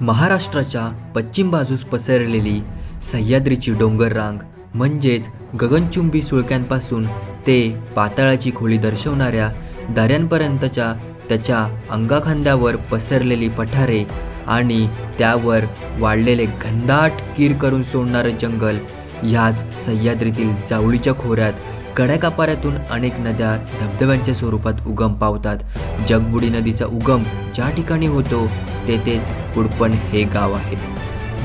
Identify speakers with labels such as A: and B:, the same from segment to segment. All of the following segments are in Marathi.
A: महाराष्ट्राच्या पश्चिम बाजूस पसरलेली सह्याद्रीची डोंगररांग म्हणजेच गगनचुंबी सुळक्यांपासून ते पाताळाची खोली दर्शवणाऱ्या दऱ्यांपर्यंतच्या त्याच्या अंगाखांद्यावर पसरलेली पठारे आणि त्यावर वाढलेले घनदाट कीर करून सोडणारं जंगल ह्याच सह्याद्रीतील जावळीच्या खोऱ्यात कड्याकापाऱ्यातून अनेक नद्या धबधब्यांच्या स्वरूपात उगम पावतात. जगबुडी नदीचा उगम ज्या ठिकाणी होतो तेथेच कुडपण हे गाव आहे.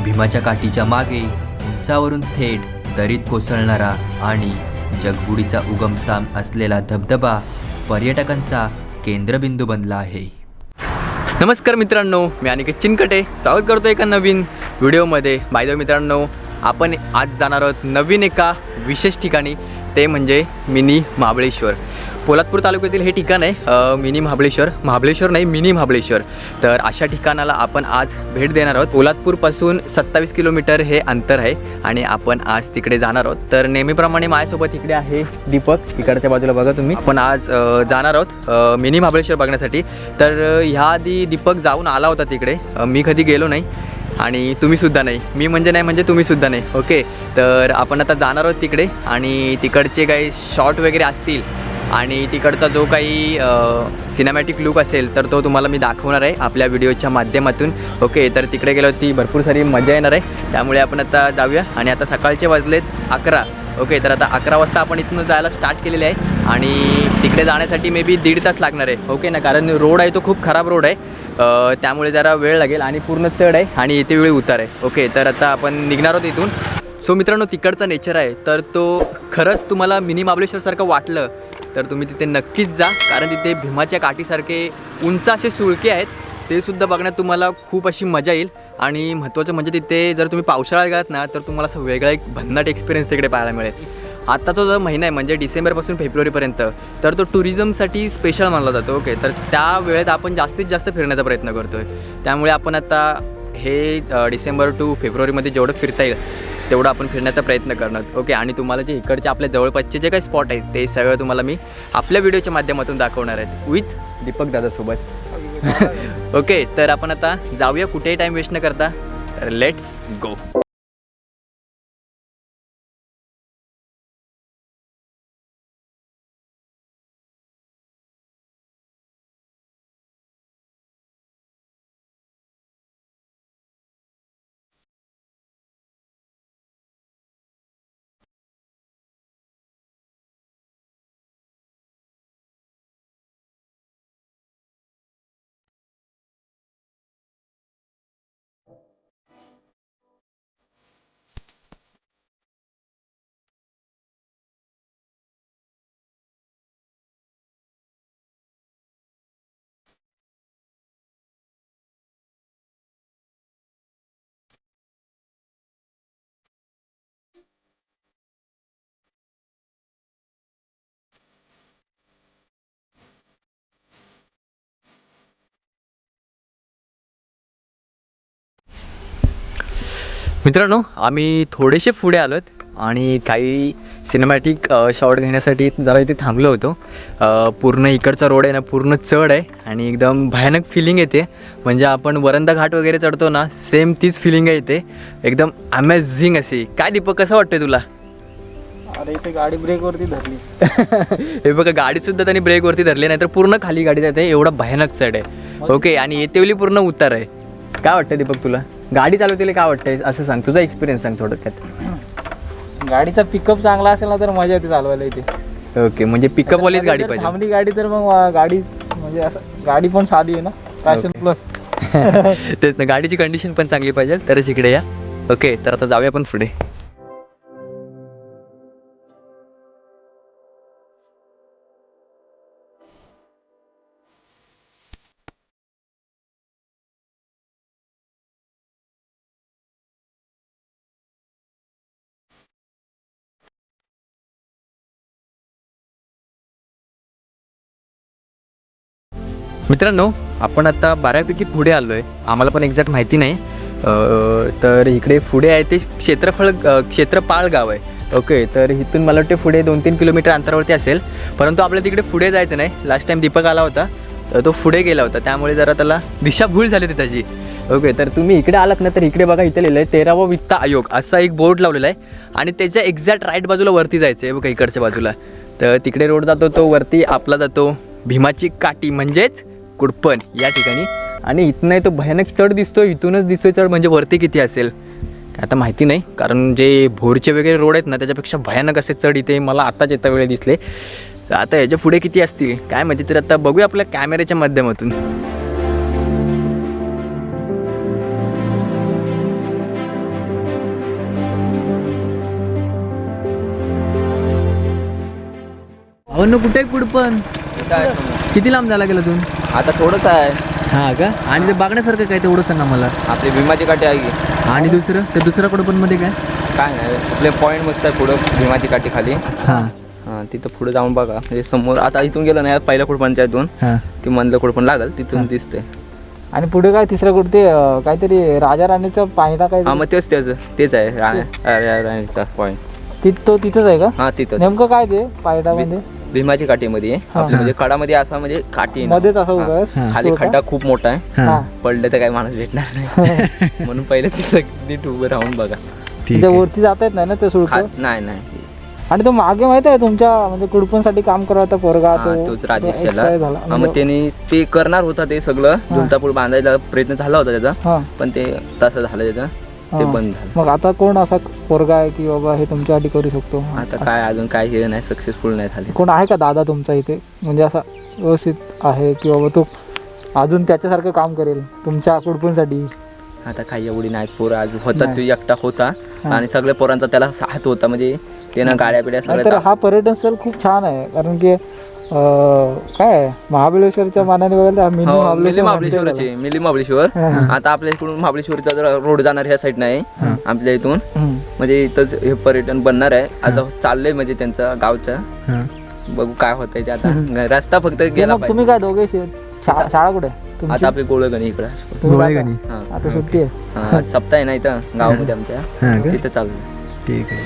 A: भीमाच्या काठीच्या मागे उंचावरून थेट दरीत कोसळणारा आणि जगबुडीचा उगमस्थान असलेला धबधबा पर्यटकांचा केंद्रबिंदू बनला आहे. नमस्कार मित्रांनो मी अनिकेत चिनकटे. स्वागत करतो एका नवीन व्हिडिओमध्ये. बाय मित्रांनो आपण आज जाणार आहोत नवीन एका विशेष ठिकाणी. ते म्हणजे मिनी महाबळेश्वर. पोलादपूर तालुक्यातील हे ठिकाण आहे मिनी महाबळेश्वर. महाबळेश्वर नाही मिनी महाबळेश्वर. तर अशा ठिकाणाला आपण आज भेट देणार आहोत. पोलादपूरपासून सत्तावीस किलोमीटर हे अंतर आहे आणि आपण आज तिकडे जाणार आहोत. तर नेहमीप्रमाणे माझ्यासोबत इकडे आहे दीपक. इकडच्या बाजूला बघा तुम्ही. आपण आज जाणार आहोत मिनी महाबळेश्वर बघण्यासाठी. तर ह्या आधी दीपक जाऊन आला होता तिकडे. मी कधी गेलो नाही. आणि तुम्हीसुद्धा नाही. मी म्हणजे नाही म्हणजे तुम्हीसुद्धा नाही. ओके तर आपण आता जाणार आहोत तिकडे आणि तिकडचे काही शॉट वगैरे असतील आणि तिकडचा जो काही सिनेमॅटिक लुक असेल तर तो तुम्हाला मी दाखवणार आहे आपल्या व्हिडिओच्या माध्यमातून. ओके तर तिकडे गेल्यावरती भरपूर सारी मजा येणार आहे. त्यामुळे आपण आता जाऊया आणि आता सकाळचे वाजलेत अकरा. ओके तर आता अकरा वाजता आपण इथून जायला स्टार्ट केलेले आहे. आणि तिकडे जाण्यासाठी मे बी दीड तास लागणार आहे. ओके ना? कारण रोड आहे तो खूप खराब रोड आहे. त्यामुळे जरा वेळ लागेल आणि पूर्ण चढ आहे आणि येते वेळ उतार आहे. ओके तर आता आपण निघणार आहोत इथून. सो मित्रांनो तिकडचा नेचर आहे. तर तो खरंच तुम्हाला मिनी महाबळेश्वरसारखं वाटलं तर तुम्ही तिथे नक्कीच जा. कारण तिथे भीमाच्या काठीसारखे उंच असे सुळके आहेत. ते सुद्धा बघण्यात तुम्हाला खूप अशी मजा येईल. आणि महत्त्वाचं म्हणजे तिथे जर तुम्ही पावसाळ्यात गेलात ना तर तुम्हाला असं वेगळा एक भन्नाट एक्सपिरियन्स तिकडे पाहायला मिळेल. आत्ताचा जो महिना आहे म्हणजे डिसेंबरपासून फेब्रुवारीपर्यंत तर तो टुरिझमसाठी स्पेशल मानला जातो ओके तर त्या वेळेत आपण जास्तीत जास्त फिरण्याचा प्रयत्न करतो आहे त्यामुळे आपण आता हे डिसेंबर टू फेब्रुवारीमध्ये जेवढं फिरता येईल तेवढं आपण फिरण्याचा प्रयत्न करणार ओके आणि तुम्हाला जे इकडचे आपल्या जवळपासचे जे काही स्पॉट आहेत ते सगळं तुम्हाला मी आपल्या व्हिडिओच्या माध्यमातून दाखवणार आहेत विथ दीपक दादासोबत. ओके तर आपण आता जाऊया कुठेही टाईम वेस्ट न करता तर लेट्स गो मित्रांनो आम्ही थोडेसे पुढे आलोत आणि काही सिनेमॅटिक शॉट घेण्यासाठी जरा इथे थांबलो होतो. पूर्ण इकडचा रोड आहे ना पूर्ण चढ आहे आणि एकदम भयानक फिलिंग येते. म्हणजे आपण वरंदा घाट वगैरे चढतो ना सेम तीच फिलिंग आहे इथे. एकदम अमेझिंग अशी. काय दीपक कसं वाटतंय तुला?
B: अरे इथे गाडी ब्रेकवरती धरली.
A: हे बघा गाडीसुद्धा त्यांनी ब्रेकवरती धरली नाही तर पूर्ण खाली गाडी जाते. एवढा भयानक चढ आहे. ओके आणि येतेवली पूर्ण उतार आहे. काय वाटतं दीपक तुला? गाडी चालवतेला काय वाटतंय? असं सांग तुझा एक्सपिरियन्स सांग थोडक्यात.
B: गाडीचा पिकअप चांगला असेल ना तर मजा येते चालवायला इथे.
A: ओके म्हणजे पिकअप वालीच गाडी पाहिजे.
B: थांबली गाडी तर मग गाडी म्हणजे असं गाडी पण साधी आहे ना? पॅशन. प्लस
A: तेच ना गाडीची कंडिशन पण चांगली पाहिजे तरच इकडे या. ओके तर आता जाऊया पण पुढे. मित्रांनो आपण आता बऱ्यापैकी पुढे आलो आहे आम्हाला पण एक्झॅक्ट माहिती नाही. तर इकडे पुढे आहे ते क्षेत्रफळ क्षेत्रपाळ गाव आहे. ओके तर इथून मला वाटते पुढे दोन तीन किलोमीटर अंतरावरती असेल. परंतु आपल्याला तिकडे पुढे जायचं नाही. लास्ट टाइम दीपक आला होता. तर तो पुढे गेला होता. त्यामुळे जरा त्याला दिशाभूल झाली होती त्याची. ओके तर तुम्ही इकडे आलात ना तर इकडे बघा इथे लिहिलं आहे तेरावा वित्त आयोग. असा एक बोर्ड लावलेला आहे. आणि त्याच्या एक्झॅक्ट राईट बाजूला वरती जायचं आहे बघा इकडच्या बाजूला. तर तिकडे रोड जातो तो वरती आपला जातो. भीमाची काठी म्हणजेच कुडपण या ठिकाणी. आणि इथनं तो भयानक चढ दिसतो इथूनच दिसतोय चढ म्हणजे वरती किती असेल? काय आता माहिती नाही कारण जे भोरचे वगैरे रोड आहेत ना त्याच्यापेक्षा भयानक असे चढ इथे मला आत्ताच येता वेळ दिसले. आता याच्यापुढे किती असतील? काय माहिती तर आता बघूया आपल्या कॅमेऱ्याच्या माध्यमातून. अहो कुठे आहे कुडपण? किती लांब झाला गेला तू?
B: आता थोडंच आहे.
A: हा का? आणि ते बघण्यासारखं काय तेवढं सांगा मला.
B: आपली भीमाची काठी आहे की?
A: आणि दुसरं? ते दुसऱ्या कुडपणमध्ये काय?
B: काय नाही आपले पॉईंट मस्त आहे पुढं भीमाची काठी खाली.
A: हा.
B: हां तिथं पुढे जाऊन बघा. म्हणजे समोर आता इथून गेलं नाही पहिल्या कुडपणच्या इथून
A: हा.
B: की मधलं कुडपण लागल तिथून दिसते
C: आणि पुढे काय तिसऱ्या कुठे अं, काहीतरी राजा राणीचा पायदा काय
B: हा मग तेच त्याच तेच आहे रा- रा- राणीचा पॉईंट
C: ति- तो तिथंच आहे का?
B: हा तिथं.
C: नेमकं काय ते पायदा
B: भीमाची काठीमध्ये.
C: हा.
B: म्हणजे कडामध्ये असा म्हणजे काठी.
C: मध्येच असं
B: हा.
C: उभं.
A: हा.
B: खाली
C: हो?
B: खड्डा खूप मोठा आहे.
A: हा.
C: हा.
B: पडलं तर काही माणूस भेटणार नाही. म्हणून पहिले नीट उभं राहून बघा.
C: त्या. वरती जाता येत नाही ना ते
B: खा- नाही नाही.
C: आणि तो मागे माहीत आहे तुमच्या म्हणजे कुडपणसाठी काम करत होता पोरगा
B: हा,
C: तो?
B: तोच राजेश
C: झाला.
B: हा, मग
C: म्हणजे-
B: त्याने ते करणार होता ते सगळं. झुलतापूर बांधायचा प्रयत्न झाला होता त्याचा.
C: हा.
B: पण ते तसं झालं त्याचं. ते. बंद झालं
C: मग आता कोण असा पोरगा आहे की बाबा हे तुमच्यासाठी करू शकतो
B: आता काय अजून काय हे नाही सक्सेसफुल नाही झाले
C: कोण आहे का दादा तुमचा इथे म्हणजे असा व्यवस्थित आहे की बाबा तो अजून त्याच्यासारखं काम करेल तुमच्या कुडपणसाठी
B: आता काही एवढी नाही पोरं आज होता. तो एकटा होता. आणि सगळ्या पोरांचा त्याला साथ होता. म्हणजे त्यानं गाड्या बिड्या
C: तर
B: सगळ्या
C: हा पर्यटन स्थळ खूप छान आहे. कारण की अं, काय आहे, महाबळेश्वरच्या मानाने बघायला तर हा मिनी
B: हो, मिली
C: महाबळेश्वर म्हणता येईल
B: महाबळेश्वरची मिली महाबळेश्वर. आता आपल्या इकडून महाबळेश्वरचा जरा रोड जाणार ह्या साईड नाही. आपल्या इथून.
C: हम्म.
B: म्हणजे इथंच हे पर्यटन बनणार आहे. आता चाललंय म्हणजे त्यांचं गावचं. बघू काय होतंय ते आता. रस्ता फक्त गेला
C: मग तुम्ही काय दोघे शा- शाळा कुठे? आहे तुमची?
B: आता आपली गोळगणी इकडं.
C: तुम्ही
A: गोळे
C: जाता?
A: गणी.
B: हा.
C: आता सुट्टी आहे.
B: हा, सप्ताह आहे ना इथं गावामध्ये आमच्या.
A: हा का?
B: तिथं चालू
A: ठीक आहे.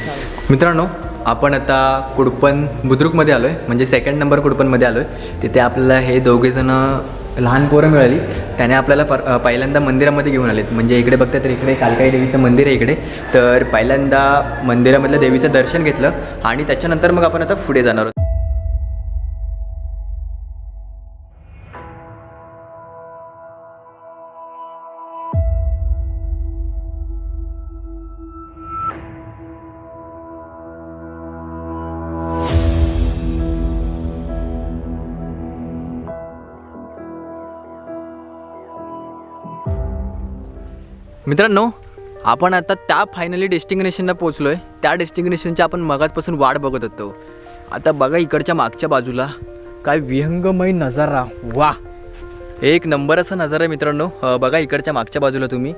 A: मित्रांनो आपण आता कुडपण बुद्रुकमध्ये आलो आहे म्हणजे सेकंड नंबर कुडपणमध्ये आलो आहे तिथे आपल्याला हे दोघेजणं लहान पोरं मिळाली. त्याने आपल्याला पर अ, पहिल्यांदा मंदिरामध्ये घेऊन आलेत. म्हणजे इकडे बघता तर इकडे कालकाई देवीचं मंदिर आहे इकडे. तर पहिल्यांदा मंदिरामधलं देवीचं दर्शन घेतलं आणि त्याच्यानंतर मग आपण आता पुढे जाणार आहोत. मित्रांनो आपण आता त्या फायनली डेस्टिनेशनला पोचलो आहे त्या डेस्टिनेशनची आपण मगातपासून वाट बघत होतो. आता बघा इकडच्या मागच्या बाजूला काय विहंगमय नजारा. वा एक नंबर असा नजारा आहे मित्रांनो. बघा इकडच्या मागच्या बाजूला तुम्ही.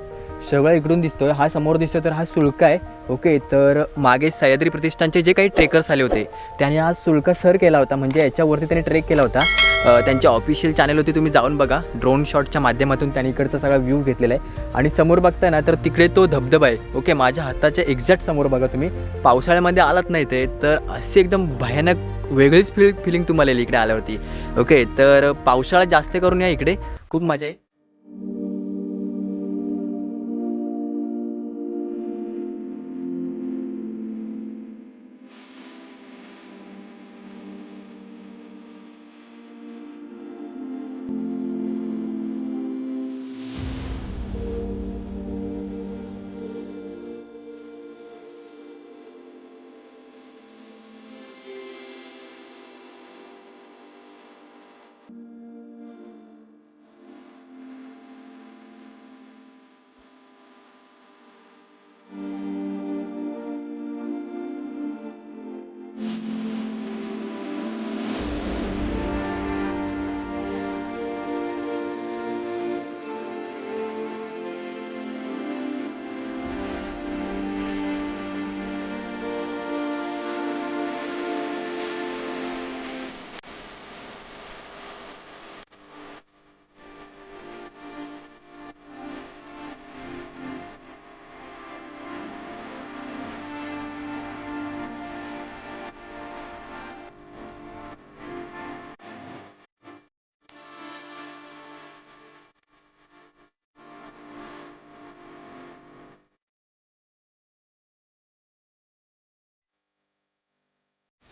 A: सगळं इकडून दिसतोय. हा समोर दिसतोय तर हा सुळका आहे. ओके तर मागे सह्याद्री प्रतिष्ठानचे जे काही ट्रेकर्स आले होते त्याने हा सुळका सर केला होता. म्हणजे याच्यावरती त्याने ट्रेक केला होता. त्यांच्या ऑफिशियल चॅनल होती तुम्ही जाऊन बघा. ड्रोन शॉटच्या माध्यमातून त्यांनी इकडचा सगळा व्ह्यू घेतलेला आहे. आणि समोर बघताय ना तर तिकडे तो धबधबा आहे. ओके माझ्या हाताच्या एक्झॅक्ट समोर बघा तुम्ही. पावसाळ्यामध्ये आलात नाही ते तर अशी एकदम भयानक वेगळीच फील फिलिंग तुम्हाला येईल इकडे आल्यावरती. ओके तर पावसाळा जास्त करून या इकडे. खूप मजा आहे.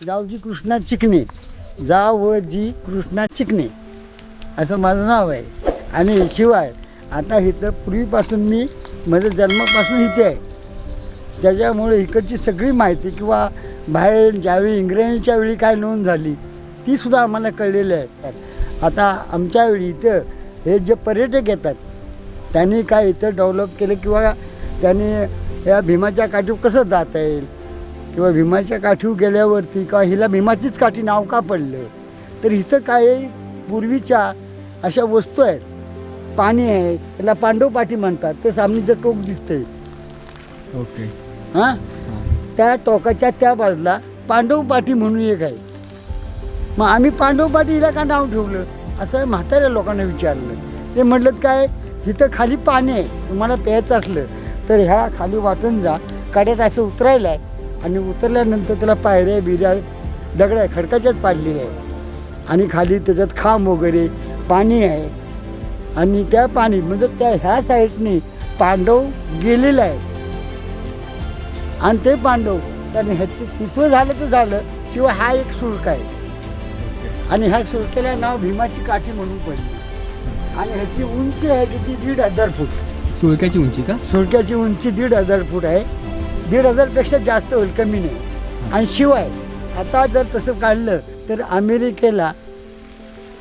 D: जावजी कृष्णा चिकणे जावजी कृष्णा चिकणे असं माझं नाव आहे. आणि शिवाय आता इथं पूर्वीपासून मी माझ्या जन्मापासून इथे आहे. त्याच्यामुळे इकडची सगळी माहिती किंवा बाहेर ज्यावेळी इंग्रजांच्या वेळी काय नोंद झाली ती सुद्धा आम्हाला कळलेली आहे. आता आमच्या वेळी इथं हे जे पर्यटक येतात त्यांनी काय इथं डेव्हलप केलं किंवा त्यांनी या भीमाच्या काठीवर कसं जाता येईल? किंवा भीमाच्या काठीवर गेल्यावरती किंवा हिला भीमाचीच काठी नाव का पडलं? तर इथं काय पूर्वीच्या अशा वस्तू आहेत. पाणी आहे त्याला पांडव पाठी म्हणतात. ते सामनीचं टोक दिसतंय.
A: ओके.
D: हां? त्या टोकाच्या त्या बाजूला पांडव पाठी म्हणून एक आहे. मग आम्ही पांडव पाठी हिला का नाव ठेवलं? असं म्हाताऱ्या लोकांना विचारलं. ते म्हटलं काय? इथं खाली पाणी आहे. तुम्हाला प्यायचं असलं. तर ह्या खाली वाटून जा. काड्यात असं उतरायला आहे आणि उतरल्यानंतर त्याला पायऱ्या बिऱ्या दगड्या खडकाच्याच पाडलेल्या आहे आणि खाली त्याच्यात खांब वगैरे पाणी आहे. आणि त्या पाणी म्हणजे त्या ह्या साईडने पांडव गेलेला आहे. आणि ते पांडव त्याने ह्याची तिथं झालं तर झालं शिवाय हा एक सुळका आहे. आणि ह्या सुळकेला नाव भीमाची काठी म्हणून पडली. आणि ह्याची उंची आहे किती? दीड हजार फूट.
A: सुळक्याची उंची का?
D: सुळक्याची उंची दीड हजार फूट आहे. दीड हजारपेक्षा जास्त होईल कमी नाही. आणि शिवाय आता जर तसं काढलं तर अमेरिकेला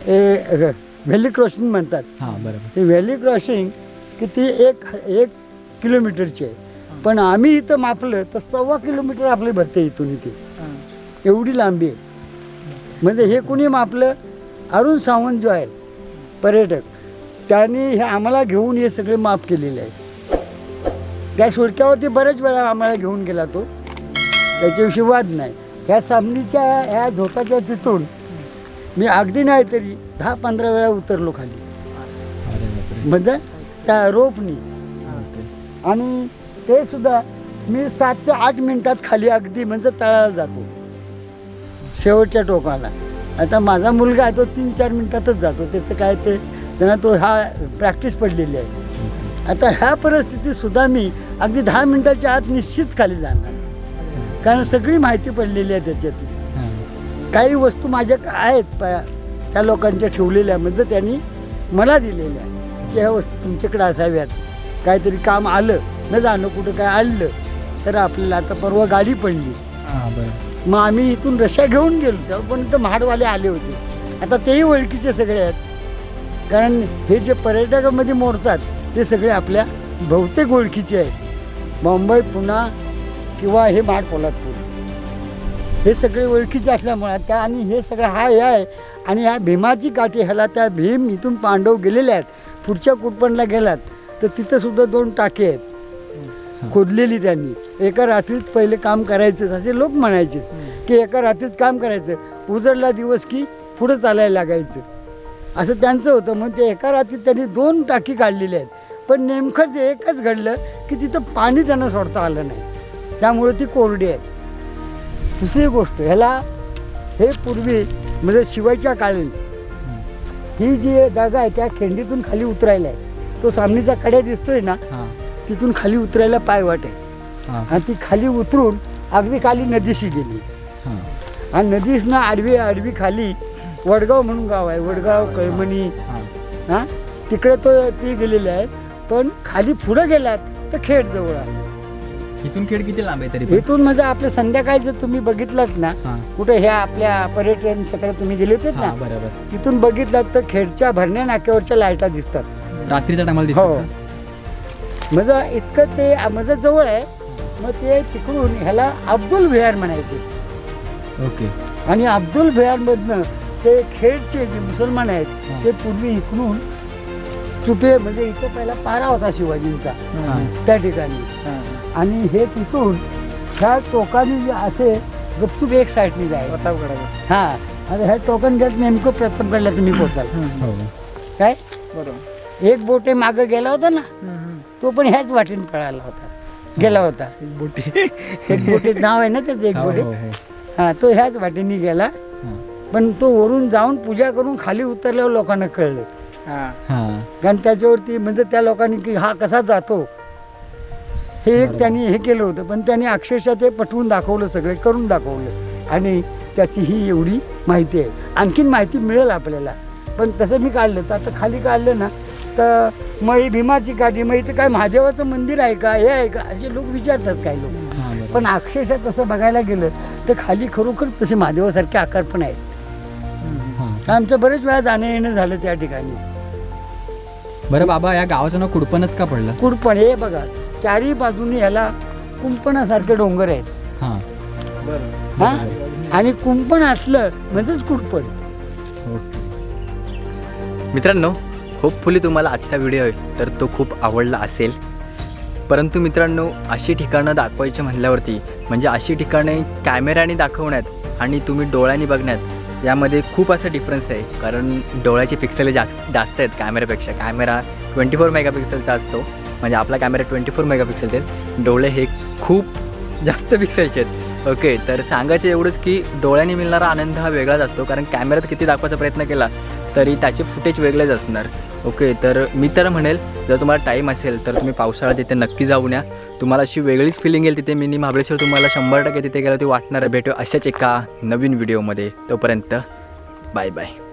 D: ए व्हॅली क्रॉसिंग म्हणतात.
A: हां बरोबर.
D: ही व्हॅली क्रॉसिंग किती एक एक किलोमीटरची आहे. पण आम्ही इथं मापलं तर सव्वा किलोमीटर आपले भरते इथून इथे. एवढी लांबी आहे. म्हणजे हे कुणी मापलं? अरुण सावंत जो आहे पर्यटक. त्यांनी हे आम्हाला घेऊन हे सगळे माप केलेले आहे त्या सुडक्यावरती बऱ्याच वेळा आम्हाला घेऊन गेला तो. त्याच्याविषयी वाद नाही. ह्या सामनीच्या ह्या झोपाच्या तिथून मी अगदी नाही तरी दहा पंधरा वेळा उतरलो खाली. म्हणजे त्या रोपनी. आणि ते सुद्धा मी सात ते आठ मिनिटात खाली अगदी म्हणजे तळाला जातो. शेवटच्या टोकाला. आता माझा मुलगा आहे तो तीन चार मिनिटातच जातो. त्याचं काय ते त्यांना तो हा प्रॅक्टिस पडलेली आहे. आता ह्या परिस्थितीत सुद्धा मी अगदी दहा मिनिटाच्या आत निश्चित खाली जाणार. कारण सगळी माहिती पडलेली आहे त्याच्यातली काही वस्तू माझ्या आहेत त्या लोकांच्या ठेवलेल्या म्हणजे त्यांनी मला दिलेल्या की ह्या वस्तू तुमच्याकडे असाव्यात. काहीतरी काम आलं न जाणं कुठं काय आणलं तर आपल्याला आता परवा गाडी पडली.
A: हां
D: मग आम्ही इथून रश्या घेऊन गेलो इथं महाडवाले आले होते. आता तेही ओळखीचे सगळे आहेत. कारण हे जे पर्यटकामध्ये मोडतात ते सगळे आपल्या बहुतेक ओळखीचे आहेत. मुंबई पुणा किंवा हे महाड पोलादपूर हे सगळे ओळखीचे असल्यामुळे त्या आणि हे सगळं हा हे आहे आणि ह्या भीमाची काठी ह्याला त्या भीम इथून पांडव गेलेले आहेत. पुढच्या कुटपणला गेलात तर तिथं सुद्धा दोन टाके आहेत. खोदलेली त्यांनी. एका रात्रीत पहिले काम करायचं असे लोक म्हणायचे की एका रात्रीत काम करायचं उजडला दिवस की पुढं चालायला लागायचं. असं त्यांचं होतं मग ते एका रात्रीत त्यांनी दोन टाकी काढलेल्या आहेत. पण नेमकं ते एकच घडलं की तिथं पाणी त्यांना सोडता आलं नाही. त्यामुळे ती कोरडी आहेत. दुसरी गोष्ट ह्याला हे पूर्वी म्हणजे शिवायच्या काळी ही जी जागा आहे त्या खिंडीतून खाली उतरायला आहे. तो सामनीचा कड्या दिसतोय ना
A: हां.
D: तिथून खाली उतरायला पाय वाट आहे. आणि ती खाली उतरून अगदी खाली नदीशी गेली.
A: हां.
D: आणि नदीसनं आडवी आडवी खाली वडगाव म्हणून गाव आहे. वडगाव कळमणी.
A: हां?
D: तिकडे तो ती गेलेली आहे. पण खाली पुढं गेलात तर खेड जवळ आहे
A: इथून खेळ किती लांब आहे तरी पण?
D: इथून म्हणजे आपलं संध्याकाळचं तुम्ही बघितलात ना
A: हां.
D: कुठे ह्या आपल्या पर्यटन क्षेत्रात तुम्ही गेले होते ना
A: हां बरोबर.
D: तिथून बघितलात तर खेडच्या भरण्या नाक्यावरच्या लाईटा दिसतात.
A: रात्रीच्या टायमाला
D: हो
A: दिसतात का?
D: म्हणजे इतकं ते माझं जवळ आहे मग ते तिकडून ह्याला अब्दुल विहार म्हणायचे.
A: ओके.
D: आणि अब्दुल बिहारमधनं ते खेडचे जे मुसलमान आहेत
A: हा.
D: ते पूर्वी इकडून चुपे म्हणजे इथं पहिला पारा होता शिवाजींचा त्या ठिकाणी. आणि हे तिथून ह्या टोकाने जे असे गपचूप एक साईडने जाय हा. आणि ह्या टोकन गेट नेमकं प्रतापगडला तुम्ही पोचाल
A: हो.
D: काय? एक बोटे मागं गेला होता ना? तो पण ह्याच वाटेने पळाला होता. गेला होता. एक बोटे. नाव आहे ना त्याचं एक
A: हो
D: बोटे?
A: हो हो.
D: तो ह्याच वाटेने गेला. पण तो वरून जाऊन पूजा करून खाली उतरल्यावर लोकांना कळलं.
A: हां.
D: कारण त्याच्यावरती म्हणजे त्या लोकांनी की हा कसा जातो हे एक त्यांनी हे केलं होतं. पण त्यांनी अक्षरशः ते पटवून दाखवलं सगळे करून दाखवलं. आणि त्याची ही एवढी माहिती आहे. आणखीन माहिती मिळेल आपल्याला. पण तसं मी काढलं तर आता खाली काढलं ना तर मग ही भीमाची काठी मग इथं काय महादेवाचं मंदिर आहे का हे आहे का असे लोक विचारतात काही लोक. पण अक्षरशः तसं बघायला गेलं तर खाली खरोखर तसे महादेवासारखे आकार पण आहेत. आमचं बरेच वेळा जाणं येणं झालं त्या ठिकाणी.
E: बरं बाबा या गावाचं नाव कुडपणच का पडलं?
D: कुडपण हे बघा चारही बाजूनी ह्याला कुंपणासारखे डोंगर आहेत.
E: हां.
D: हा? आणि कुंपण असलं म्हणजेच कुडपण.
A: मित्रांनो होपफुली तुम्हाला आजचा व्हिडिओ आहे तर तो खूप आवडला असेल. परंतु मित्रांनो अशी ठिकाणं दाखवायची म्हणल्यावरती म्हणजे अशी ठिकाणे कॅमेऱ्याने दाखवण्यात आणि तुम्ही डोळ्यांनी बघण्यात यामध्ये खूप असं डिफरन्स आहे. कारण डोळ्याचे पिक्सेल जास्त जास्त आहेत कॅमेऱ्यापेक्षा कॅमेरा ट्वेंटी फोर मेगापिक्सेलचा असतो. म्हणजे आपला कॅमेरा ट्वेंटी फोर मेगापिक्सेलचे आहेत. डोळे हे खूप जास्त पिक्सेलचे आहेत. ओके तर सांगायचं एवढंच की डोळ्याने मिळणारा आनंद हा वेगळाच असतो. कारण कॅमेऱ्यात किती दाखवायचा प्रयत्न केला तरी त्याचे फुटेज वेगळेच असणार. ओके तर मी तर म्हणेल जर तुम्हाला टाईम असेल तर तुम्ही पावसाळ्यात तिथे नक्की जाऊन या. तुम्हाला अशी वेगळीच फिलिंग येईल तिथे. मिनी महाबळेश्वर तुम्हाला शंभर टक्के तिथे गेलं ते वाटणार आहे. भेटू अशाच एका नवीन व्हिडिओमध्ये तोपर्यंत बाय बाय